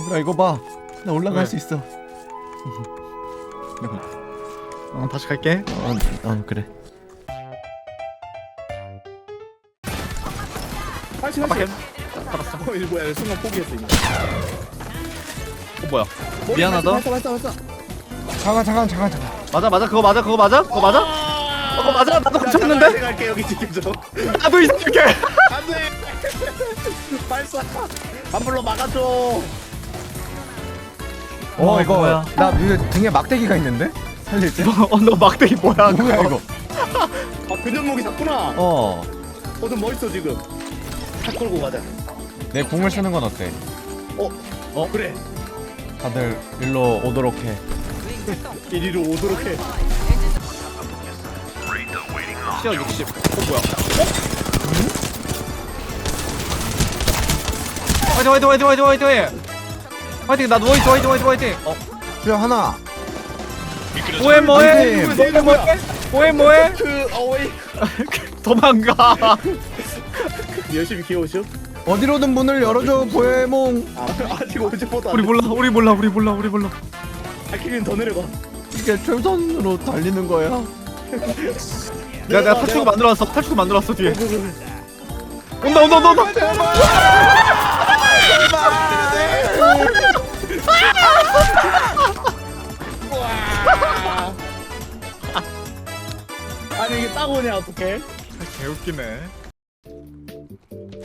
얘들아 이거 봐. 나 올라갈 왜? 수 있어. 어, 다시 갈게. 어, 어 그래. 팔십 깜빡해. 팔십. 알았어. 어 이거 뭐야 순간 포기했어 이거. 어 뭐야? 미안하다. 발사 발사 발사. 잠깐 잠깐 잠깐 잠깐. 맞아 맞아 그거 맞아 그거 맞아 그거 맞아? 어, 그거 맞아 나도 훔쳤는데. 갈게 여기 지켜줘. 나도 이상할게. 안돼. 발사. 반불로 막아줘. 어 어, 이거 뭐야? 나 이거 등에 막대기가 있는데 살릴 때. 어 너 막대기 뭐야? 뭐야 그거? 이거? 아 근접목이 샀구나. 어. 어, 좀 멋있어 지금. 탁 걸고 가자. 내 공을 쓰는 건 어때? 어, 어 그래. 다들 일로 오도록 해. 이리로 오도록 해. 시야 60. 어 뭐야? 화이팅 화이팅 화이팅 화이팅 화이팅 화이팅 나 누워있어 화이팅 화이팅 화이팅 어 수야 하나. 뭐해 뭐해 화이팅! 뭐해 뭐해 뭐해 뭐해 그 어웨이. 도망가 열심히 키워오쇼. 어디로든 문을 열어줘 보혜몽. 아, 아직 오지보다. 우리 몰라 우리 몰라 우리 몰라 우리 몰라 아키린 더 내려가. 이게 최선으로 달리는 거야. 내가 내가 탈출구 만들어놨어 탈출구 만들어놨어 뒤에 온다 온다 온다 온다 와. 아니 이게 딱 오냐 어떡해? 개웃기네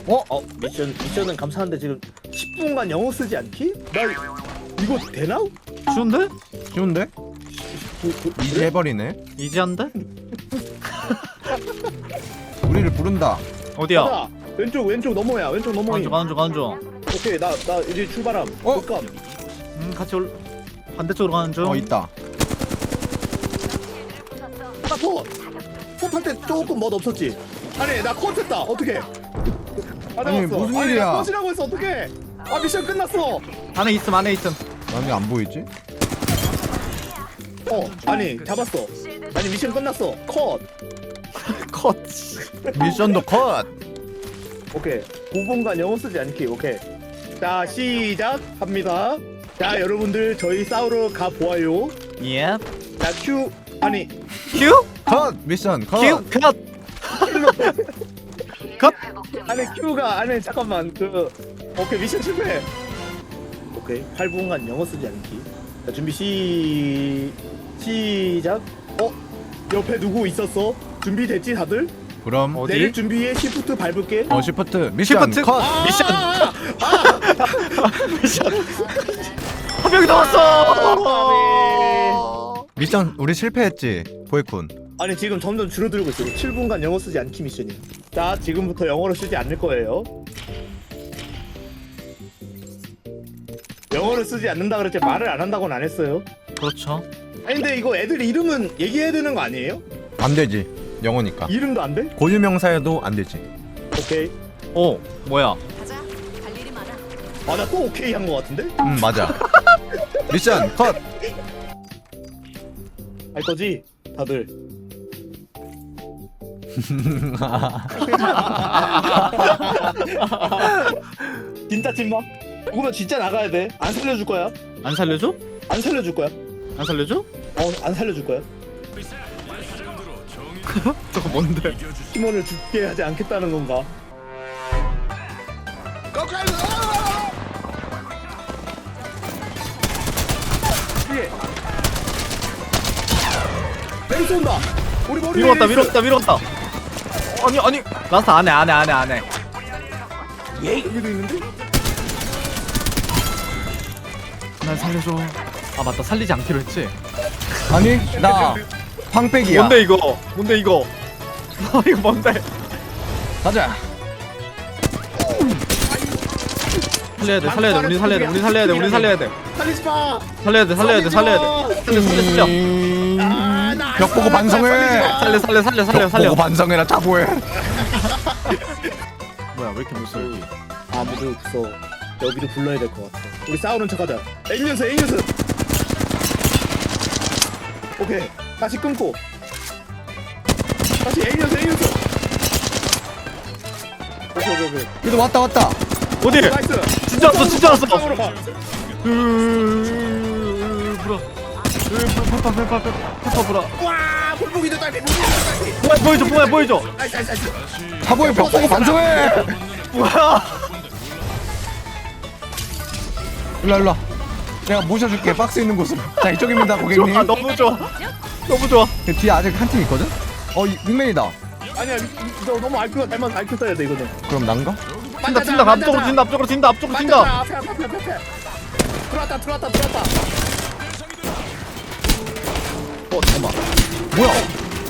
어? 어 미션 미션은 감사한데 지금 10분간 영어 쓰지 않기? 나 이거 되나? 쉬운데? 쉬운데? 이제 해버리네. 이지한데? 우리를 부른다. 어디야? 왼쪽 왼쪽 넘어야 왼쪽 가는 중 가는 중 오케이 나 나 이제 출발함. 어? 잠깐. 음, 같이 올 반대쪽으로 가는 중 어 있다. 나 포. 포탈 때 조금 멋 없었지. 아니 나 컷했다. 어떻게? 아니, 무슨 아니, 일이야? 나 컷이라고 했어 어떻게? 아 미션 끝났어. 안에 있음 안에 있음 나왜 안 보이지? 어 아니 잡았어. 아니 미션 끝났어. 컷. 컷 미션도 컷. 오케이. 9분간 영어 쓰지 않기. 오케이. 자 시작합니다. 자 여러분들 저희 싸우러 가 보아요. 예. 자 큐. 아니 큐? 컷 미션 컷. 큐? 컷! 컷! 아니 큐가 아니 잠깐만 그 오케이 미션 실패. 오케이 8분간 영어 쓰지 않기. 자 준비 시 시작. 어 옆에 누구 있었어? 준비됐지 다들? 그럼 어디? 내릴 준비해 시프트 밟을게. 어 시프트 미션 시프트? 컷. 아, 미션. 아, 미션 한 명이 남았어! 미션 우리 실패했지 보이쿤. 아니 지금 점점 줄어들고 있어. 7분간 영어 쓰지 않기 미션이야. 자 지금부터 영어를 쓰지 않을 거예요. 영어를 쓰지 않는다 그랬지 말을 안 한다고는 안 했어요. 그렇죠 아니 근데 이거 애들 이름은 얘기해야 되는 거 아니에요? 안 되지 영어니까. 이름도 안 돼? 고유명사에도 안 되지. 오케이. 어 뭐야 가자. 갈 일이 많아. 아 나 또 오케이 한 거 같은데? 음 맞아. 미션 컷. 할 거지? 다들. 진짜 찐막? 누구면 진짜 나가야 돼. 안 살려줄 거야. 안 살려줘? 안 살려줄 거야. 안 살려줘? 어, 안 살려줄 거야. 저거 뭔데? 팀원을 죽게 하지 않겠다는 건가? 뒤에. 온다. 우리 머리 위로 갔다 위로 갔다 위로 갔다 아니 아니 라스트 안해 안해 안해 안해 여기도 있는데? 날 살려줘 아 맞다 살리지 않기로 했지 아니 나 황백이야. 뭔데 이거 뭔데 이거 아 이거 뭔데 가자. 살려야 돼 살려야 돼 우리 살려야 돼 우리 살려야 돼 우리 살려야 돼 살리지 마. 살려야 돼 살려야 돼 살려야 돼 살려 살려 살려 아, 나 벽 보고 안 반성해. 살려 살려 살려 살려 벽 살려 보고 반성해라 자보해. 뭐야 왜 이렇게 무서워 아무도 없어. 여기도 불러야 될 것 같아. 우리 싸우는 척하자. A 연습, A 연습. 오케이. 다시 끊고. 다시 A 연습, A 연습. 오케이, 오케이, 오케이. 그래도 왔다 왔다. 어디? 나이스. 진짜 왔어, 진짜 왔어. 땅으로 가. 으, 불어. 으, 페파 페파 페파 페파 불어. 와, 볼복이도 딸피, 볼복이도 딸피. 보여줘 뭐야 보여줘. 나이스, 나이스, 나이스. 타보의 벽 보고 반성해 뭐야? 일로 일로 내가 모셔줄게 박스 있는 곳으로 자 이쪽입니다 고객님 좋아 너무 좋아. 너무 좋아. 뒤에 아직 한 팀 있거든? 어 이- 빅맨이다 아니야, 너 너무 알크가 닮아서 알크 써야 돼 이거는. 그럼 난가? 튄다 튄다 앞쪽으로 튄다 앞쪽으로 튄다 앞쪽으로 튄다. 앞에, 앞에, 앞에, 앞에. 들어왔다, 들어왔다, 들어왔다. 어, 잠깐만. 뭐야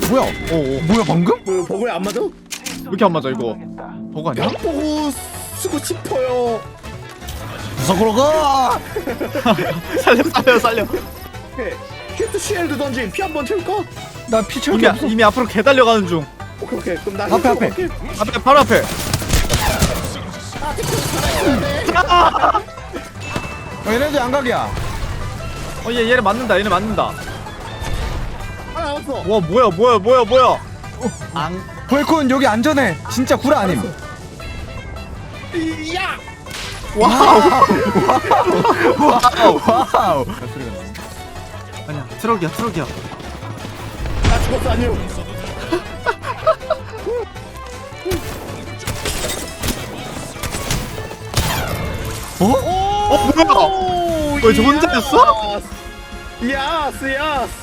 뭐야 오, 오. 뭐야 방금? 그 버그에 안 맞아? 왜 이렇게 안 맞아 이거? 버거 아니야? 보고 쓰고 싶어요. 구석으로 가 살려 살려 살려. 오케이. 퀴트 쉴드 던짐 피 한 번 채울까? 나피 채울 이미 게 없어 이미 앞으로 개 달려가는 중. 오케이 오케이 그럼 나 앞에, 앞에. 앞에 바로 앞에. 어, 얘네들 양각이야 어얘 얘네 맞는다 얘네 맞는다. 하나 남았어 와 뭐야 뭐야 뭐야 뭐야. 앙. 보이콘 여기 안전해 진짜 구라 아님 야! 와우. 와우 아니야 트럭이야 트럭이야. 나 죽었어 아니요 어? 어 뭐야? 왜, 저 혼자였어? 야스 야스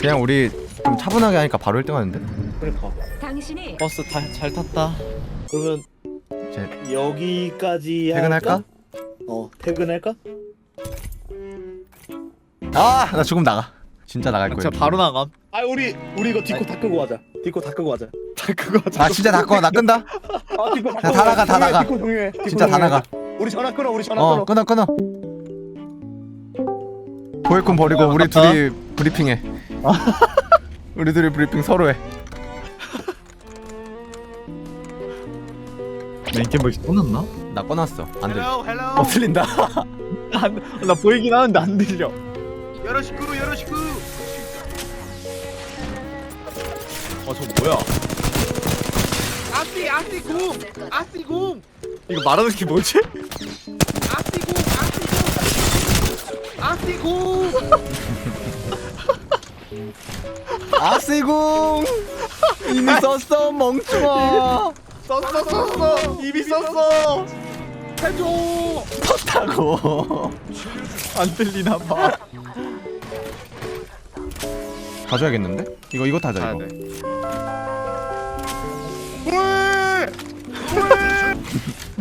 그냥 우리 좀 차분하게 하니까 바로 1등 하는데 그러니까 당신이 버스 다, 잘 탔다. 그러면 이제 여기까지 퇴근할까? 할까? 어 퇴근할까? 아나 지금 나가 진짜 나갈 거야 진짜 바로 나감. 아 우리 우리 이거 디코 다 끄고 하자. 디코 다 끄고 하자. 다 그거 아 진짜 다 꺼, 나 끈다? 아 디코 다 나가, 다 나가. 디코 종료해. 디코 진짜 다 종료해. 나가. 우리 전화 끊어 우리 전화 어 끊어. 끊어 끊어. 보이콘 버리고 우리. 둘이 브리핑해. 우리 둘이 브리핑 서로 해. 나 인게임 보이스 꺼놨나? 나 꺼놨어. 안 들려. 헬로 헬로. 어 들린다. 안, 나 보이긴 하는데 안 들려. 여러시쿠 여러시쿠 저 뭐야? 아띠 아띠 공! 아띠 공! 이거 말하는 게 뭐지? 아띠 공! 아띠 공! 아띠 공! 아씨궁 이미 썼어 멍청아. 썼어 썼어. 이미 썼어. 해줘! 섰다고. 안 들리나 봐. 가져야겠는데? 이거 이거 타자 이거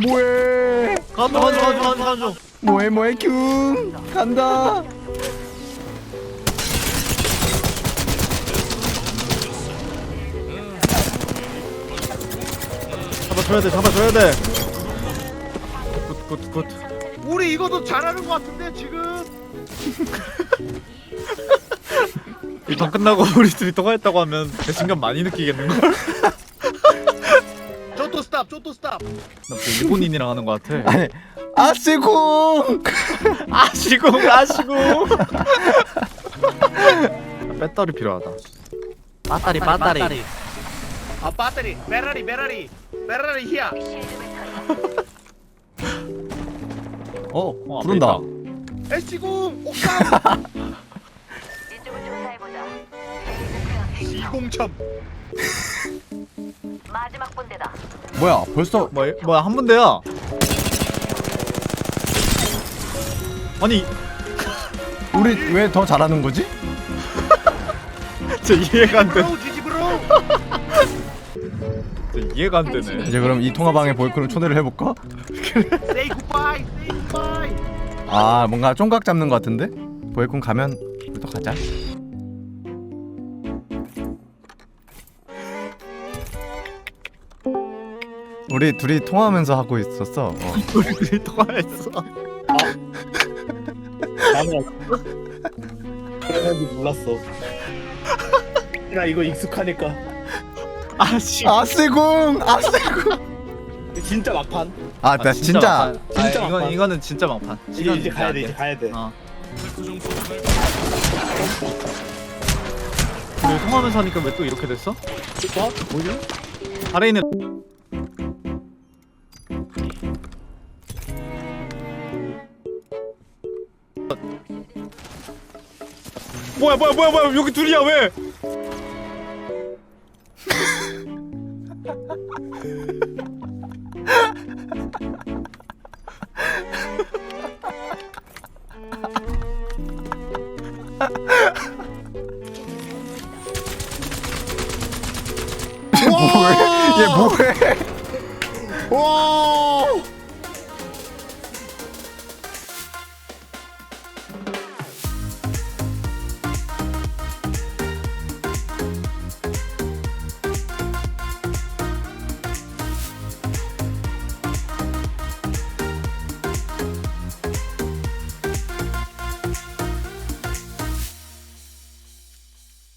뭐해 간다 간다 간다 간다 간다. 뭐해 뭐해 큐 간다 잡아줘야 돼 잡아줘야 돼. 굿굿 굿. 우리 이거도 잘하는 것 같은데 지금 일단 끝나고 우리 둘이 통화했다고 하면 배신감 많이 느끼겠는걸? 스탑 쪼또 스탑 나뭐 일본인이랑 하는 것 같아. 아니 아씨궁 아시고 아시고. 배터리 필요하다. 배터리 배터리. 아 배터리 베라리 베라리 베라리 히야 어 어, 부른다 앞에 SC0 옥상 이쪽을 조사해보자. 시공첨 마지막 분대다. 뭐야 벌써 뭐야 뭐야 한 분대야. 아니 우리 왜 더 잘하는 거지? 저 이해가 안 지지브로 저 이해가 안 되네. 이제 그럼 이 통화방에 보이콘을 초대를 해볼까? 아 뭔가 쫑각 잡는 것 같은데? 보이콘 가면 또 가자 우리 둘이 통화하면서 하고 있었어 어. 우리 둘이 통화했어. 나는 그랬는지 몰랐어 나 이거 익숙하니까 아씨. 아씨궁 아씨궁 진짜 막판 아 나 진짜 진짜 이건 막판. 이거는 진짜 막판. 이제 시간 이제 가야 돼 돼. 이제 가야 돼 어. 왜 통화하면서 하니까 왜 또 이렇게 됐어? 뭐지? 아래 있는 뭐야 뭐야 뭐야 뭐야 여기 둘이야 왜?